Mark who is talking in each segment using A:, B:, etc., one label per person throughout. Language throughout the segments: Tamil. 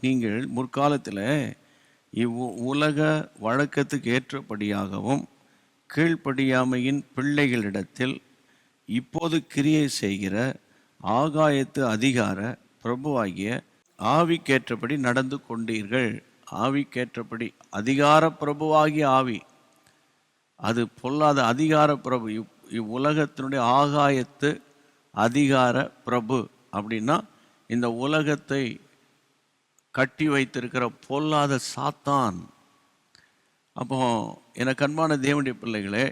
A: நீங்கள் முற்காலத்தில் இவ் உலக வழக்கத்துக்கு ஏற்றபடியாகவும் கீழ்ப்படியாமையின் பிள்ளைகளிடத்தில் இப்போது கிரியை செய்கிற ஆகாயத்து அதிகார பிரபுவாகிய ஆவிக்கேற்றபடி நடந்து கொண்டீர்கள். ஆவிக்கேற்றபடி அதிகார பிரபுவாகிய ஆவி. அது பொல்லாத அதிகார பிரபு. இவ் இவ்வுலகத்தினுடைய ஆகாயத்து அதிகார பிரபு. அப்படின்னா இந்த உலகத்தை கட்டி வைத்திருக்கிற பொல்லாத சாத்தான். அப்போ எனக்கு அன்பான தேவனுடைய பிள்ளைகளே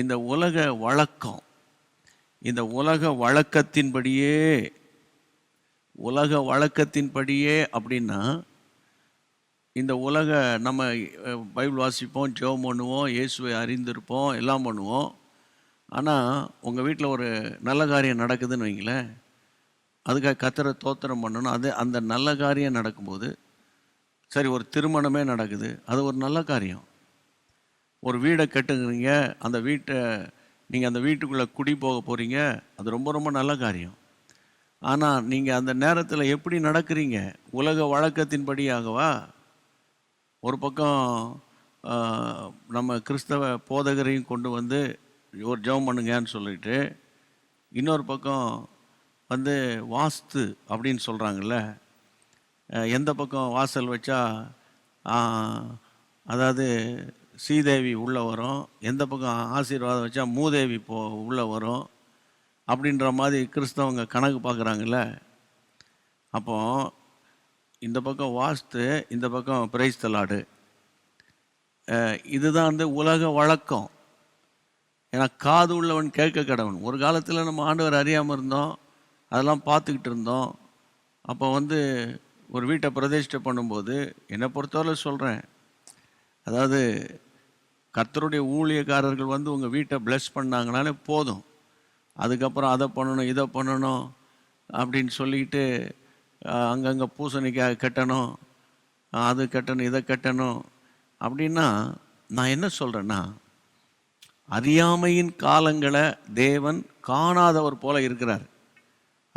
A: இந்த உலக வழக்கம் இந்த உலக வழக்கத்தின்படியே உலக வழக்கத்தின்படியே அப்படின்னா இந்த உலக நம்ம பைபிள் வாசிப்போம் ஜெபம் பண்ணுவோம் இயேசுவை அறிந்திருப்போம் எல்லாம் பண்ணுவோம். ஆனால் உங்கள் வீட்டில் ஒரு நல்ல காரியம் நடக்குதுன்னு வைங்களேன். அதுக்காக கத்தரை தோத்திரம் பண்ணணும். அது அந்த நல்ல காரியம் நடக்கும்போது சரி ஒரு திருமணமே நடக்குது. அது ஒரு நல்ல காரியம். ஒரு வீடை கட்டுங்கிறீங்க அந்த வீட்டை நீங்கள் அந்த வீட்டுக்குள்ளே குடி போக போகிறீங்க அது ரொம்ப ரொம்ப நல்ல காரியம். ஆனால் நீங்கள் அந்த நேரத்தில் எப்படி நடக்கிறீங்க? உலக வழக்கத்தின்படியாகவா? ஒரு பக்கம் நம்ம கிறிஸ்தவ போதகரையும் கொண்டு வந்து ஒரு ஜெபம் பண்ணுங்கன்னு சொல்லிட்டு இன்னொரு பக்கம் வந்து வாஸ்து அப்படின்னு சொல்கிறாங்கல்ல எந்த பக்கம் வாசல் வச்சா அதாவது ஸ்ரீதேவி உள்ளே வரும் எந்த பக்கம் ஆசீர்வாதம் வச்சா மூதேவி போ உள்ளே வரும் அப்படின்ற மாதிரி கிறிஸ்தவங்க கணக்கு பார்க்குறாங்கல்ல. அப்போ இந்த பக்கம் வாஸ்து இந்த பக்கம் பிரைஸ் தலாடு இதுதான் வந்து உலக வழக்கம். ஏன்னா காது உள்ளவன் கேட்க கடவன் ஒரு காலத்தில் நம்ம ஆண்டவர் அறியாமல் இருந்தோம். அதெல்லாம் பார்த்துக்கிட்டு இருந்தோம். அப்போ வந்து ஒரு வீட்டை பிரதிஷ்டை பண்ணும்போது என்னை பொறுத்தவரை சொல்கிறேன் அதாவது கர்த்தருடைய ஊழியக்காரர்கள் வந்து உங்கள் வீட்டை ப்ளெஸ் பண்ணாங்கனாலே போதும். அதுக்கப்புறம் அதை பண்ணணும் இதை பண்ணணும் அப்படின்னு சொல்லிக்கிட்டு அங்கங்கே பூசணிக்காய் கட்டணும் அது கட்டணும் இதை கட்டணும் அப்படின்னா நான் என்ன சொல்கிறேன்னா அறியாமையின் காலங்களை தேவன் காணாதவர் போல இருக்கிறார்.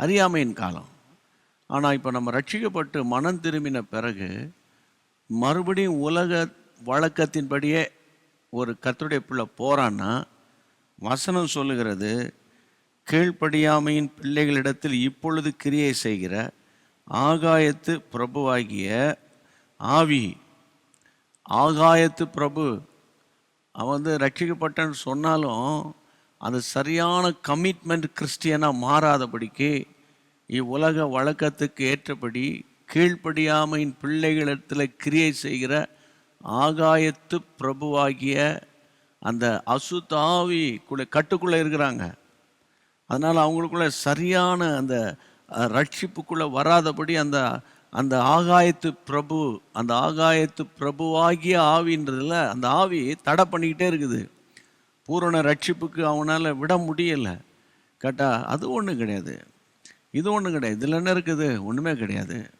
A: அறியாமையின் காலம். ஆனால் இப்போ நம்ம ரட்சிக்கப்பட்டு மனம் திரும்பின பிறகு மறுபடியும் உலக வழக்கத்தின்படியே ஒரு கர்த்தருடைய பிள்ளை போகிறான்னா வசனம் சொல்லுகிறது கீழ்ப்படியாமையின் பிள்ளைகளிடத்தில் இப்பொழுது கிரியை செய்கிற ஆகாயத்து பிரபுவாகிய ஆவி. ஆகாயத்து பிரபு. அவன் வந்து ரட்சிக்கப்பட்டன்னு சொன்னாலும் அது சரியான கமிட்மெண்ட் கிறிஸ்டியனாக மாறாதபடிக்கு இவ்வுலக வழக்கத்துக்கு ஏற்றபடி கீழ்ப்படியாமையின் பிள்ளைகளிடத்தில் கிரியை செய்கிற ஆகாயத்து பிரபுவாகிய அந்த அசுத்தாவி கூட கட்டுக்குள்ளே இருக்கிறாங்க. அதனால் அவங்களுக்குள்ள சரியான அந்த ரட்சிப்புக்குள்ளே வராதபடி அந்த அந்த ஆகாயத்து பிரபு அந்த ஆகாயத்து பிரபுவாகிய ஆவின்றதுல அந்த ஆவி தடை பண்ணிக்கிட்டே இருக்குது. பூரண ரட்சிப்புக்கு அவனால் விட முடியலை. கேட்டால் அது ஒன்றும் கிடையாது. இது ஒன்றும் கிடையாது. இதில் என்ன இருக்குது? ஒன்றுமே கிடையாது.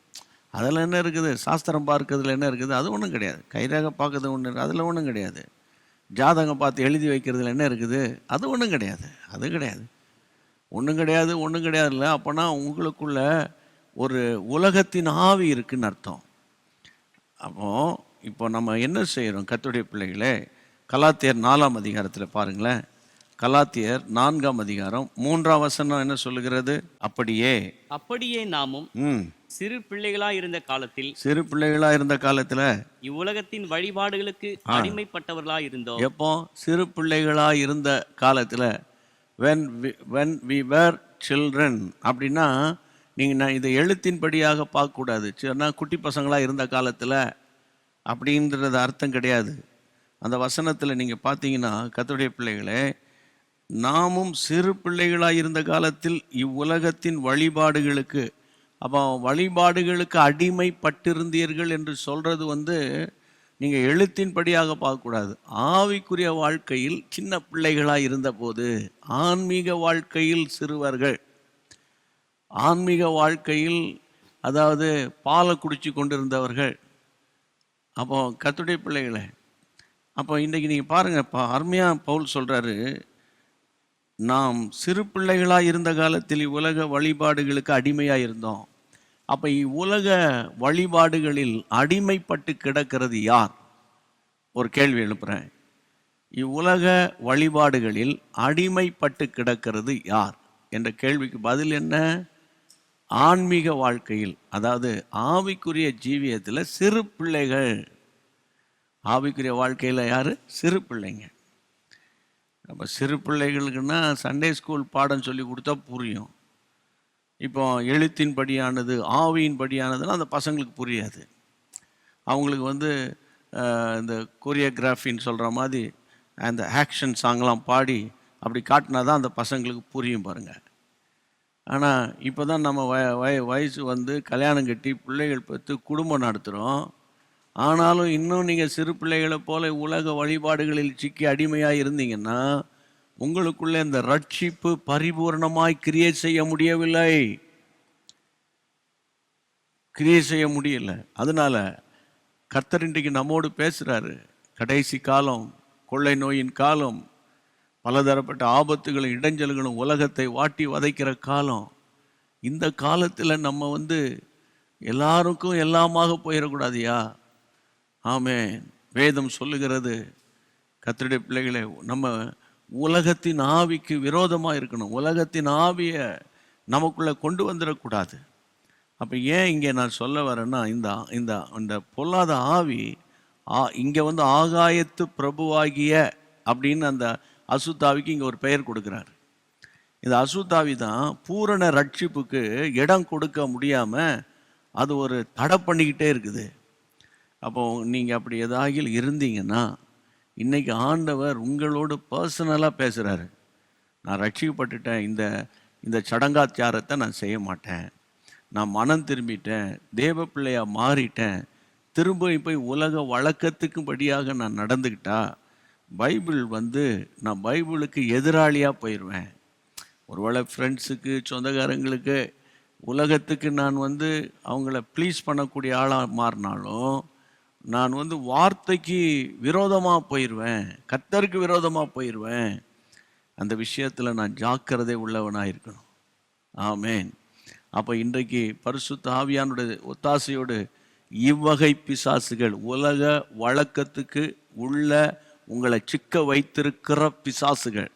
A: அதில் என்ன இருக்குது? சாஸ்திரம் பார்க்கறதுல என்ன இருக்குது? அது ஒன்றும் கிடையாது. கைரேகை பார்க்கறது ஒன்று அதில் ஒன்றும் கிடையாது. ஜாதகம் பார்த்து எழுதி வைக்கிறதுல என்ன இருக்குது? அது ஒன்றும் கிடையாது. அது கிடையாது. ஒன்றும் கிடையாது ஒன்றும் கிடையாது இல்லை. அப்போனா உங்களுக்குள்ள ஒரு உலகத்தின் ஆவி இருக்குன்னு அர்த்தம். அப்போது இப்போ நம்ம என்ன செய்கிறோம் கத்துடைய பிள்ளைகளே கலாத்தியர் நாலாம் அதிகாரத்தில் பாருங்களேன். கலாத்தியர் நான்காம் அதிகாரம் மூன்றாம் வசனம் என்ன சொல்லுகிறது? அப்படியே.
B: அப்படியே நாமும் சிறு பிள்ளைகளாய் இருந்த காலத்தில்
A: சிறு பிள்ளைகளாக இருந்த காலத்தில்?
B: இவ்வுலகத்தின் வழிபாடுகளுக்கு அடிமைப்பட்டவர்களாய் இருந்தோம்.
A: எப்போ? சிறு பிள்ளைகளாக இருந்த காலத்தில். When when we were children அப்படின்னா நீங்கள் நான் இதை எழுத்தின்படியாக பார்க்கக்கூடாது. சரினா குட்டி பசங்களாக இருந்த காலத்தில் அப்படின்றது அர்த்தம் கிடையாது. அந்த வசனத்தில் நீங்கள் பார்த்தீங்கன்னா கர்த்தருடைய பிள்ளைகளே நாமும் சிறு பிள்ளைகளாக இருந்த காலத்தில் இவ்வுலகத்தின் வழிபாடுகளுக்கு அப்போ வழிபாடுகளுக்கு அடிமைப்பட்டிருந்தீர்கள் என்று சொல்கிறது வந்து நீங்கள் எழுத்தின்படியாக பார்க்கக்கூடாது. ஆவிக்குரிய வாழ்க்கையில் சின்ன பிள்ளைகளாக இருந்தபோது ஆன்மீக வாழ்க்கையில் சிறுவர்கள் ஆன்மீக வாழ்க்கையில் அதாவது பாலை குடிச்சு கொண்டிருந்தவர்கள். அப்போ கத்துடைய பிள்ளைகளை அப்போ இன்றைக்கி நீங்கள் பாருங்கள் இப்போ அருமையாக பவுல் சொல்கிறாரு நாம் சிறு பிள்ளைகளாக இருந்த காலத்தில் உலக வழிபாடுகளுக்கு அடிமையாக இருந்தோம். அப்போ இவ்வுலக வழிபாடுகளில் அடிமைப்பட்டு கிடக்கிறது யார்? ஒரு கேள்வி எழுப்புறேன். இவ்வுலக வழிபாடுகளில் அடிமைப்பட்டு கிடக்கிறது யார்? என்ற கேள்விக்கு பதில் என்ன? ஆன்மீக வாழ்க்கையில் அதாவது ஆவிக்குரிய ஜீவியத்தில் சிறு பிள்ளைகள். ஆவிக்குரிய வாழ்க்கையில் யார்? சிறு பிள்ளைங்க. அப்போ சிறு பிள்ளைகளுக்குன்னா சண்டே ஸ்கூல் பாடம் சொல்லி கொடுத்தா புரியும். இப்போ எழுத்தின் படியானது ஆவியின் படியானதுன்னா அந்த பசங்களுக்கு புரியாது. அவங்களுக்கு வந்து இந்த கொரியோகிராஃபின்னு சொல்கிற மாதிரி அந்த ஆக்ஷன் சாங்லாம் பாடி அப்படி காட்டினா தான் அந்த பசங்களுக்கு புரியும் பாருங்கள் ஆனால் இப்போ தான் நம்ம வய வய வயசு வந்து கல்யாணம் கட்டி பிள்ளைகள் பெற்று குடும்பம் நடத்துகிறோம் ஆனாலும் இன்னும் நீங்கள் சிறு பிள்ளைகளை போல உலக வழிபாடுகளில் சிக்கி அடிமையாக இருந்தீங்கன்னா உங்களுக்குள்ளே இந்த ரட்சிப்பு பரிபூர்ணமாய் கிரியேட் செய்ய முடியவில்லை. கிரியேட் செய்ய முடியல. அதனால் கர்த்தர் இன்றைக்கு நம்மோடு பேசுகிறாரு கடைசி காலம் கொள்ளை நோயின் காலம் பலதரப்பட்ட ஆபத்துகளும் இடைஞ்சல்களும் உலகத்தை வாட்டி வதைக்கிற காலம். இந்த காலத்தில் நம்ம வந்து எல்லாருக்கும் எல்லாமாக போயிடக்கூடாதியா ஆமே வேதம் சொல்லுகிறது கர்த்தருடைய பிள்ளைகளே நம்ம உலகத்தின் ஆவிக்கு விரோதமாக இருக்கணும். உலகத்தின் ஆவியை நமக்குள்ளே கொண்டு வந்துடக்கூடாது. அப்போ ஏன் இங்கே நான் சொல்ல வரேன்னா இந்த இந்த இந்த பொல்லாத ஆவி ஆ இங்கே வந்து ஆகாயத்து பிரபுவாகிய அப்படின்னு அந்த அசுத்தாவிக்கு இங்கே ஒரு பெயர் கொடுக்குறாரு. இந்த அசுத்தாவி தான் பூரண ரட்சிப்புக்கு இடம் கொடுக்க முடியாமல் அது ஒரு தடை பண்ணிக்கிட்டே இருக்குது. அப்போ நீங்கள் அப்படி ஏதாகில் இருந்தீங்கன்னா இன்றைக்கி ஆண்டவர் உங்களோடு பர்சனலாக பேசுகிறாரு நான் ரட்சிக்கப்பட்டுட்டேன். இந்த இந்த சடங்காச்சாரத்தை நான் செய்ய மாட்டேன். நான் மனம் திரும்பிட்டேன். தேவ பிள்ளையாக மாறிட்டேன். திரும்ப போய் உலக வழக்கத்துக்கும்படியாக நான் நடந்துக்கிட்டா பைபிள் வந்து நான் பைபிளுக்கு எதிராளியாக போயிடுவேன் ஒருவேளை ஃப்ரெண்ட்ஸுக்கு சொந்தக்காரங்களுக்கு உலகத்துக்கு நான் வந்து அவங்கள ப்ளீஸ் பண்ணக்கூடிய ஆளாக மாறினாலும் நான் வந்து வார்த்தைக்கு விரோதமாக போயிடுவேன் கத்தருக்கு விரோதமாக போயிடுவேன் அந்த விஷயத்தில் நான் ஜாக்கிரதை உள்ளவனாக இருக்கணும். ஆமேன். அப்போ இன்றைக்கு பரிசுத்த ஆவியானுடைய ஒத்தாசையோடு இவ்வகை பிசாசுகள் உலக வழக்கத்துக்கு உள்ள உங்களை சிக்க வைத்திருக்கிற பிசாசுகள்